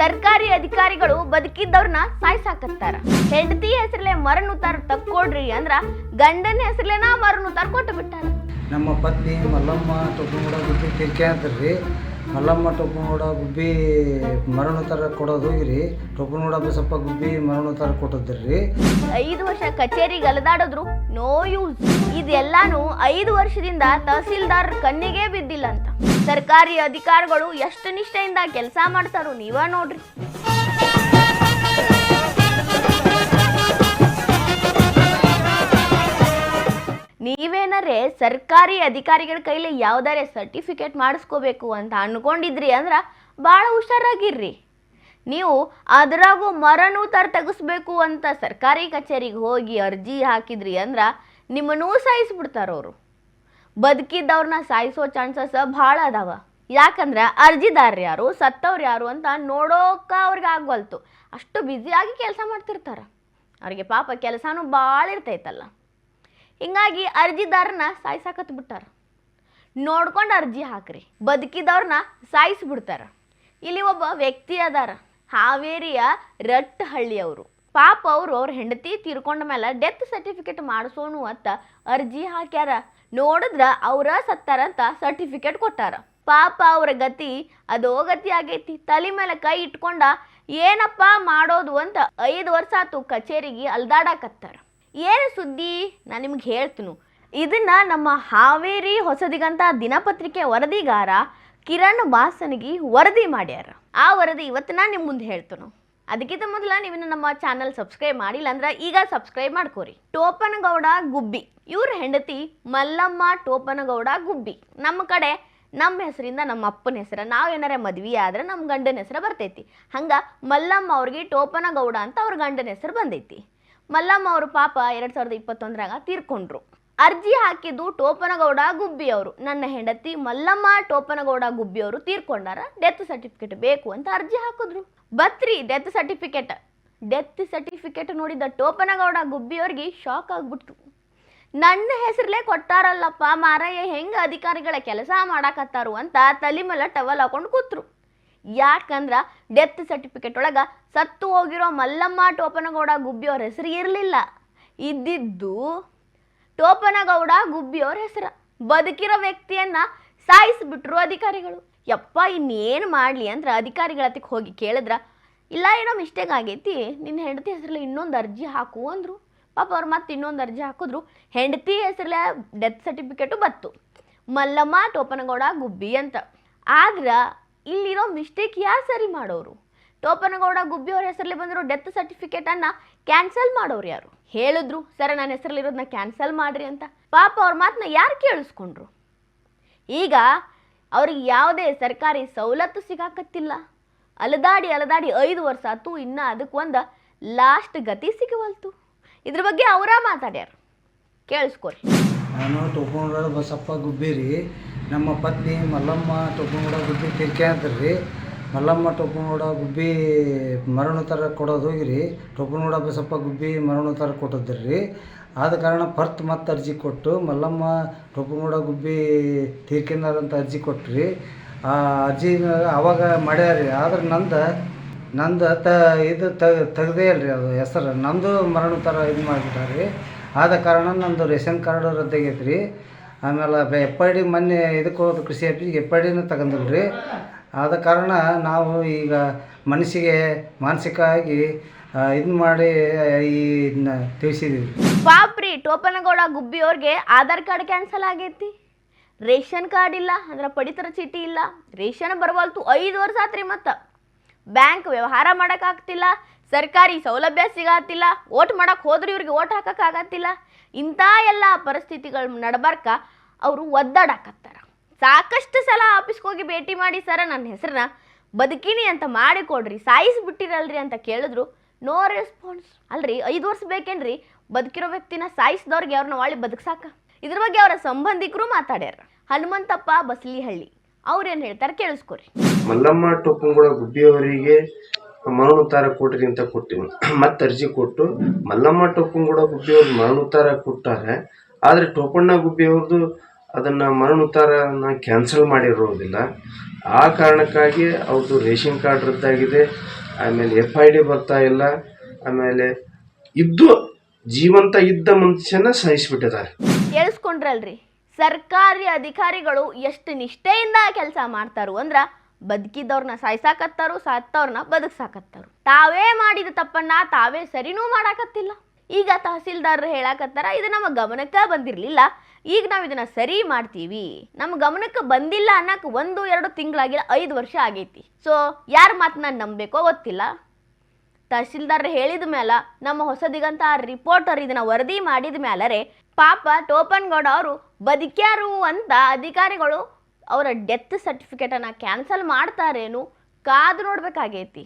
ಸರ್ಕಾರಿ ಅಧಿಕಾರಿಗಳು ಬದುಕಿದ್ದವ್ರನ್ನ ಸಾಯ್ಸಾಕತ್ತಾರ. ಹೆಂಡತಿ ಹೆಸರಲ್ಲೇ ಮರನುತ್ತಾರ ತಕ್ಕೊಡ್ರಿ ಅಂದ್ರ ಗಂಡನ ಹೆಸರಲ್ಲೇನ ಮರನುತ್ತಾರ ಕೊಟ್ಟು ಬಿಟ್ಟಾರ. ನಮ್ಮ ಪತ್ನಿ, ಮಲ್ಲಮ್ಮ ಅಂತಾರ್ರಿ ಮಲ್ಲಮ್ಮ ನೋಡ ಗುಬ್ಬಿ ಮರಣ ಥರ ಕೊಡೋದು ಹೋಗಿರಿ. ಟೊಪ್ಪನಗೌಡ ಬಸಪ್ಪ ಗುಬ್ಬಿ ಮರಣ ಥರ ಕೊಟ್ಟದ್ರಿ. ಐದು ವರ್ಷ ಕಚೇರಿಗೆ ಅಲದಾಡಿದ್ರು ನೋ ಯೂಸ್ ಇದೆಲ್ಲಾನು ಐದು ವರ್ಷದಿಂದ ತಹಸೀಲ್ದಾರ್ ಕಣ್ಣಿಗೆ ಬಿದ್ದಿಲ್ಲ ಅಂತ. ಸರ್ಕಾರಿ ಅಧಿಕಾರಿಗಳು ಎಷ್ಟು ನಿಷ್ಠೆಯಿಂದ ಕೆಲಸ ಮಾಡ್ತಾರೋ ನೀವ ನೋಡ್ರಿ. ಸರ್ಕಾರಿ ಅಧಿಕಾರಿಗಳ ಕೈಲಿ ಯಾವ್ದಾರೆ ಸರ್ಟಿಫಿಕೇಟ್ ಮಾಡಿಸ್ಕೋಬೇಕು ಅಂತ ಅನ್ಕೊಂಡಿದ್ರಿ ಅಂದ್ರ ಭಾಳ ಹುಷಾರಾಗಿರ್ರಿ. ನೀವು ಅದರಾಗೂ ಮರನೂ ತರ ತೆಗಿಸ್ಬೇಕು ಅಂತ ಸರ್ಕಾರಿ ಕಚೇರಿಗೆ ಹೋಗಿ ಅರ್ಜಿ ಹಾಕಿದ್ರಿ ಅಂದ್ರ ನಿಮ್ಮನ್ನೂ ಸಾಯಿಸ್ಬಿಡ್ತಾರ ಅವರು. ಬದುಕಿದ್ದವ್ರನ್ನ ಸಾಯಿಸೋ ಚಾನ್ಸಸ್ ಭಾಳ ಅದಾವ. ಯಾಕಂದ್ರೆ ಅರ್ಜಿದಾರ್ರು ಯಾರು, ಸತ್ತವ್ರು ಯಾರು ಅಂತ ನೋಡೋಕ ಅವ್ರಿಗೆ ಆಗ್ವಲ್ತು. ಅಷ್ಟು ಬ್ಯುಸಿಯಾಗಿ ಕೆಲಸ ಮಾಡ್ತಿರ್ತಾರ. ಅವ್ರಿಗೆ ಪಾಪ ಕೆಲಸನೂ ಭಾಳ ಇರ್ತೈತಲ್ಲ. ಹಿಂಗಾಗಿ ಅರ್ಜಿದಾರನ ಸಾಯ್ಸಾಕತ್ ಬಿಟ್ಟಾರ. ನೋಡ್ಕೊಂಡು ಅರ್ಜಿ ಹಾಕ್ರಿ. ಬದುಕಿದವ್ರನ್ನ ಸಾಯಿಸ್ಬಿಡ್ತಾರ. ಇಲ್ಲಿ ಒಬ್ಬ ವ್ಯಕ್ತಿ ಅದಾರ, ಹಾವೇರಿಯ ರಟ್ ಹಳ್ಳಿಯವರು ಪಾಪ ಅವರು ಅವ್ರ ಹೆಂಡತಿ ತೀರ್ಕೊಂಡ ಮೇಲೆ ಡೆತ್ ಸರ್ಟಿಫಿಕೇಟ್ ಮಾಡಿಸೋನು ಅಂತ ಅರ್ಜಿ ಹಾಕ್ಯಾರ. ನೋಡಿದ್ರ ಅವ್ರ ಸತ್ತಾರಂತ ಸರ್ಟಿಫಿಕೇಟ್ ಕೊಟ್ಟಾರ. ಪಾಪ ಅವರ ಗತಿ ಅದೋ ಗತಿ ಆಗೈತಿ. ತಲೆ ಮೇಲೆ ಕೈ ಇಟ್ಕೊಂಡ ಏನಪ್ಪ ಮಾಡೋದು ಅಂತ ಐದು ವರ್ಷ ಆತು ಕಚೇರಿಗೆ ಅಲ್ದಾಡಕತ್ತಾರ. ಏನು ಸುದ್ದಿ? ನಾನು ನಿಮ್ಗೆ ಹೇಳ್ತೀನಿ. ಇದನ್ನ ನಮ್ಮ ಹಾವೇರಿ ಹೊಸದಿಗಂತ ದಿನಪತ್ರಿಕೆ ವರದಿಗಾರ ಕಿರಣ್ ಬಾಸನಿಗೆ ವರದಿ ಮಾಡ್ಯಾರ. ಆ ವರದಿ ಇವತ್ತು ನಾನು ನಿಮ್ಮ ಮುಂದೆ ಹೇಳ್ತನು. ಅದಕ್ಕಿಂತ ಮೊದಲ ನೀವು ನಮ್ಮ ಚಾನಲ್ ಸಬ್ಸ್ಕ್ರೈಬ್ ಮಾಡಿಲ್ಲ ಅಂದ್ರೆ ಈಗ ಸಬ್ಸ್ಕ್ರೈಬ್ ಮಾಡ್ಕೋರಿ. ಟೋಪನಗೌಡ ಗುಬ್ಬಿ. ಇವ್ರ ಹೆಂಡತಿ ಮಲ್ಲಮ್ಮ ಟೋಪನಗೌಡ ಗುಬ್ಬಿ. ನಮ್ಮ ಕಡೆ ನಮ್ಮ ಹೆಸರಿಂದ ನಮ್ಮ ಅಪ್ಪನ ಹೆಸರು, ನಾವು ಏನಾರ ಮದ್ವಿ ಆದ್ರೆ ನಮ್ಮ ಗಂಡನ ಹೆಸರು ಬರ್ತೈತಿ. ಹಂಗ ಮಲ್ಲಮ್ಮ ಅವ್ರಿಗೆ ಟೋಪನಗೌಡ ಅಂತ ಅವ್ರ ಗಂಡನ ಹೆಸರು ಬಂದೈತಿ. ಮಲ್ಲಮ್ಮ ಅವರು ಪಾಪ ಎರಡ್ ಸಾವಿರದ ಇಪ್ಪತ್ತೊಂದರಾಗ ತೀರ್ಕೊಂಡ್ರು. ಅರ್ಜಿ ಹಾಕಿದ್ದು ಟೋಪನಗೌಡ ಗುಬ್ಬಿ ಅವರು. ನನ್ನ ಹೆಂಡತಿ ಮಲ್ಲಮ್ಮ ಟೋಪನಗೌಡ ಗುಬ್ಬಿ ಅವರು ತೀರ್ಕೊಂಡಾರ ಡೆತ್ ಸರ್ಟಿಫಿಕೇಟ್ ಬೇಕು ಅಂತ ಅರ್ಜಿ ಹಾಕಿದ್ರು. ಬತ್ರಿ, ಡೆತ್ ಸರ್ಟಿಫಿಕೇಟ್. ಡೆತ್ ಸರ್ಟಿಫಿಕೇಟ್ ನೋಡಿದ ಟೋಪನಗೌಡ ಗುಬ್ಬಿ ಅವ್ರಿಗೆ ಶಾಕ್ ಆಗ್ಬಿಟ್ರು. ನನ್ನ ಹೆಸರಲ್ಲೇ ಕೊಟ್ಟಾರಲ್ಲಪ್ಪ ಮಾರಯ್ಯ, ಹೆಂಗೆ ಅಧಿಕಾರಿಗಳ ಕೆಲಸ ಮಾಡಾಕತ್ತಾರು ಅಂತ ತಲೆ ಮೇಲೆ ಟವಲ್ ಹಾಕೊಂಡು ಕೂತ್ರು. ಯಾಕಂದ್ರ ಡೆತ್ ಸರ್ಟಿಫಿಕೇಟ್ ಒಳಗ ಸತ್ತು ಹೋಗಿರೋ ಮಲ್ಲಮ್ಮ ಟೋಪನಗೌಡ ಗುಬ್ಬಿಯವ್ರ ಹೆಸರು ಇರಲಿಲ್ಲ. ಇದ್ದಿದ್ದು ಟೋಪನಗೌಡ ಗುಬ್ಬಿಯವ್ರ ಹೆಸರು. ಬದುಕಿರೋ ವ್ಯಕ್ತಿಯನ್ನ ಸಾಯಿಸಿಬಿಟ್ರು ಅಧಿಕಾರಿಗಳು. ಯಪ್ಪ, ಇನ್ನೇನು ಮಾಡಲಿ ಅಂದ್ರೆ ಅಧಿಕಾರಿಗಳ ಹತ್ತಿಗೆ ಹೋಗಿ ಕೇಳಿದ್ರ, ಇಲ್ಲ, ಏನೋ ಮಿಸ್ಟೇಕ್ ಆಗೈತಿ. ನಿನ್ನ ಹೆಂಡತಿ ಹೆಸರಲ್ಲಿ ಇನ್ನೊಂದು ಅರ್ಜಿ ಹಾಕು ಅಂದರು. ಪಾಪ ಅವ್ರು ಮತ್ತೆ ಇನ್ನೊಂದು ಅರ್ಜಿ ಹಾಕಿದ್ರು. ಹೆಂಡತಿ ಹೆಸರಲ್ಲೇ ಡೆತ್ ಸರ್ಟಿಫಿಕೇಟು ಬತ್ತು ಮಲ್ಲಮ್ಮ, ಟೋಪನಗೌಡ, ಗುಬ್ಬಿ ಅಂತ. ಆದ್ರೆ ಇಲ್ಲಿರೋ ಮಿಸ್ಟೇಕ್ ಯಾರು ಸರಿ ಮಾಡೋರು? ಟೋಪನಗೌಡ ಗುಬ್ಬಿ ಅವ್ರ ಹೆಸರಲ್ಲಿ ಬಂದಿರೋ ಡೆತ್ ಸರ್ಟಿಫಿಕೇಟನ್ನು ಕ್ಯಾನ್ಸಲ್ ಮಾಡೋರು ಯಾರು? ಹೇಳಿದ್ರು, ಸರ ನನ್ನ ಹೆಸರಲ್ಲಿರೋದನ್ನ ಕ್ಯಾನ್ಸಲ್ ಮಾಡ್ರಿ ಅಂತ. ಪಾಪ ಅವ್ರ ಮಾತನ್ನ ಯಾರು ಕೇಳಿಸ್ಕೊಂಡ್ರು? ಈಗ ಅವ್ರಿಗೆ ಯಾವುದೇ ಸರ್ಕಾರಿ ಸವಲತ್ತು ಸಿಗಾಕತ್ತಿಲ್ಲ. ಅಲದಾಡಿ ಅಲದಾಡಿ ಐದು ವರ್ಷ ಆತು, ಇನ್ನು ಅದಕ್ಕೆ ಒಂದು ಲಾಸ್ಟ್ ಗತಿ ಸಿಗವಲ್ತು. ಇದ್ರ ಬಗ್ಗೆ ಅವರ ಮಾತಾಡ್ಯಾರ. ಕೇಳಿಸ್ಕೊರಿ. ನಾನು ಟೋಪನಗೌಡ ಬಸಪ್ಪ ಗುಬ್ಬಿ ರೀ ನಮ್ಮ ಪತ್ನಿ ಮಲ್ಲಮ್ಮ ಟೊಪ್ಪನಗೌಡ ಗುಬ್ಬಿ ಕಿರಿಕೆ ರೀ ಮಲ್ಲಮ್ಮ ಟೊಪ್ಪನಗೌಡ ಗುಬ್ಬಿ ಮರಣ ಥರ ಕೊಡೋದು ಹೋಗಿರಿ. ಟೊಪ್ಪನಗೌಡ ಬಸಪ್ಪ ಗುಬ್ಬಿ ಮರಣ ಥರ ರೀ ಆದ ಕಾರಣ ಪರ್ತ್ ಮತ್ತೆ ಅರ್ಜಿ ಕೊಟ್ಟು ಮಲ್ಲಮ್ಮ ಟೊಪ್ಪನಗೌಡ ಗುಬ್ಬಿ ತೀರ್ಕೊಂಡಾರಂತ ಅರ್ಜಿ ಕೊಟ್ರಿ. ಆ ಅರ್ಜಿ ಅವಾಗ ಮಾಡ್ಯಾರಿ. ಆದ್ರೆ ನಂದು ನಂದು ತ ಇದು ತೆಗ್ದೇ ಅಲ್ರಿ ಅದು ಹೆಸರು. ನಂದು ಮರಣ ಥರ ಇದು ರೀ ಆದ ಕಾರಣ ನಂದು ರೇಷನ್ ಕಾರ್ಡ್ ರದ್ದಾಗೈತೆ ರೀ ಆಮೇಲೆ ಎಫ್ ಐ ಮೊನ್ನೆ ಇದಕ್ಕೆ ಹೋದ ಕೃಷಿ ಆಫೀಸ್ಗೆ ಎಫ್ ಐ ಡಿನೂ ತಗೊಂಡಿಲ್ಲ ರೀ ಆದ ಕಾರಣ ನಾವು ಈಗ ಮನಸ್ಸಿಗೆ ಮಾನಸಿಕವಾಗಿ ಇದು ಮಾಡಿ ಇದನ್ನ ತಿಳಿಸಿದ್ದೀವಿ ಪಾಪ್ರಿ ಟೋಪನಗೌಡ ಗುಬ್ಬಿ ಅವ್ರಿಗೆ ಆಧಾರ್ ಕಾರ್ಡ್ ಕ್ಯಾನ್ಸಲ್ ಆಗೈತಿ. ರೇಷನ್ ಕಾರ್ಡ್ ಇಲ್ಲ, ಅಂದ್ರೆ ಪಡಿತರ ಚೀಟಿ ಇಲ್ಲ. ರೇಷನ್ ಬರವಲ್ತು ಐದು ವರ್ಷ ಆತ್ರಿ ಮತ್ತು. ಬ್ಯಾಂಕ್ ವ್ಯವಹಾರ ಮಾಡೋಕ್ಕಾಗ್ತಿಲ್ಲ ಸರ್ಕಾರಿ ಸೌಲಭ್ಯ ಸಿಗತ್ತಿಲ್ಲ ಓಟ್ ಮಾಡಕ್ಕೆ ಹೋದ್ರೆ ಇವ್ರಿಗೆ ಓಟ್ ಹಾಕಕ್ಕಾಗತ್ತಿಲ್ಲ ಇಂಥ ಎಲ್ಲ ಪರಿಸ್ಥಿತಿಗಳು ನಡಬರ್ಕ ಅವರು ಒದ್ದಾಡಕತ್ತಾರ. ಸಾಕಷ್ಟು ಸಲ ಆಫೀಸ್ಗೆ ಹೋಗಿ ಭೇಟಿ ಮಾಡಿ, ಸರ, ನನ್ನ ಹೆಸರನ್ನ ಬದುಕಿನಿ ಅಂತ ಮಾಡಿಕೊಡ್ರಿ, ಸಾಯಿಸ್ಬಿಟ್ಟಿರಲ್ರಿ ಅಂತ ಕೇಳಿದ್ರು. ನೋ ರೆಸ್ಪಾನ್ಸ್ ಅಲ್ರಿ, ಐದು ವರ್ಷ ಬೇಕೇನ್ರಿ? ಬದುಕಿರೋ ವ್ಯಕ್ತಿನ ಸಾಯಿಸಿದವ್ರಿಗೆ ಅವ್ರನ್ನ ಒಳ್ಳೆ ಬದುಕ್ಸಾಕ? ಇದ್ರ ಬಗ್ಗೆ ಅವರ ಸಂಬಂಧಿಕರು ಮಾತಾಡ್ಯಾರ. ಹನುಮಂತಪ್ಪ ಬಸಲಿಹಳ್ಳಿ. ಅವ್ರೇನು ಹೇಳ್ತಾರೆ ಕೇಳಿಸ್ಕೊರಿ. ಮಲ್ಲಮ್ಮ ಟೊಪ್ಪಂಗುಳ ಗುಬ್ಬಿಯವರಿಗೆ ಮರಣೋತ್ತರ ಕೊಡ್ರಿ ಅಂತ ಕೊಟ್ಟಿವಿ ಮತ್ತೆ ಅರ್ಜಿ ಕೊಟ್ಟು ಮಲ್ಲಮ್ಮ ಟೊಪ್ಪಂಗುಳ ಗುಬ್ಬಿಯವ್ರು ಮರಣೋತ್ತರ ಕೊಟ್ಟಾರೆ, ಆದ್ರೆ ಟೋಪಣ್ಣ ಗುಬ್ಬಿಯವ್ರದ್ದು ಅದನ್ನ ಮರಣೋತ್ತಾರನ ಕ್ಯಾನ್ಸಲ್ ಮಾಡಿರೋದಿಲ್ಲ. ಆ ಕಾರಣಕ್ಕಾಗಿ ಅವ್ರದ್ದು ರೇಷನ್ ಕಾರ್ಡ್ ರದ್ದಾಗಿದೆ. ಆಮೇಲೆ ಎಫ್ ಐ ಡಿ ಬರ್ತಾ ಇಲ್ಲ. ಆಮೇಲೆ ಇದ್ದು ಜೀವಂತ ಇದ್ದ ಮನುಷ್ಯನ ಸಹಿಸಿಬಿಟ್ಟಿದ್ದಾರೆ. ಕೇಳಿಸ್ಕೊಂಡ್ರಲ್ರಿ. ಸರ್ಕಾರಿ ಅಧಿಕಾರಿಗಳು ಎಷ್ಟು ನಿಷ್ಠೆಯಿಂದ ಕೆಲಸ ಮಾಡ್ತಾರು ಅಂದ್ರ ಬದುಕಿದವ್ರನ್ನ ಸಾಯ್ಸಾಕತ್ತಾರು ಸತ್ತವ್ರನ್ನ ಬದುಕ್ಸಾಕತ್ತಾರು. ತಾವೇ ಮಾಡಿದ ತಪ್ಪನ್ನ ತಾವೇ ಸರಿನೂ ಮಾಡಾಕತ್ತಿಲ್ಲ. ಈಗ ತಹಸೀಲ್ದಾರರು ಹೇಳಾಕತ್ತಾರ, ಇದು ನಮ್ಮ ಗಮನಕ್ಕೆ ಬಂದಿರಲಿಲ್ಲ. ಈಗ ನಾವು ಇದನ್ನ ಸರಿ ಮಾಡ್ತೀವಿ. ನಮ್ಮ ಗಮನಕ್ಕೆ ಬಂದಿಲ್ಲ ಅನ್ನಕ್ಕೆ ಒಂದು, ಎರಡು ತಿಂಗಳಾಗಿಲ್ಲ, ಐದು ವರ್ಷ ಆಗೈತಿ. ಸೊ ಯಾರ ಮಾತನ್ನ ನಂಬಬೇಕೋ ಗೊತ್ತಿಲ್ಲ. ತಹಸೀಲ್ದಾರ್ ಹೇಳಿದ ಮೇಲೆ ನಮ್ಮ ಹೊಸದಿಗಂತ ರಿಪೋರ್ಟರ್ ಇದನ್ನ ವರದಿ ಮಾಡಿದ ಮೇಲರೆ ಪಾಪ ಟೋಪನ್ಗೌಡ ಅವರು ಬದುಕ್ಯಾರು ಅಂತ ಅಧಿಕಾರಿಗಳು ಅವರ ಡೆತ್ ಸರ್ಟಿಫಿಕೇಟನ್ನು ಕ್ಯಾನ್ಸಲ್ ಮಾಡ್ತಾರೇನು ಕಾದು ನೋಡ್ಬೇಕಾಗೈತಿ.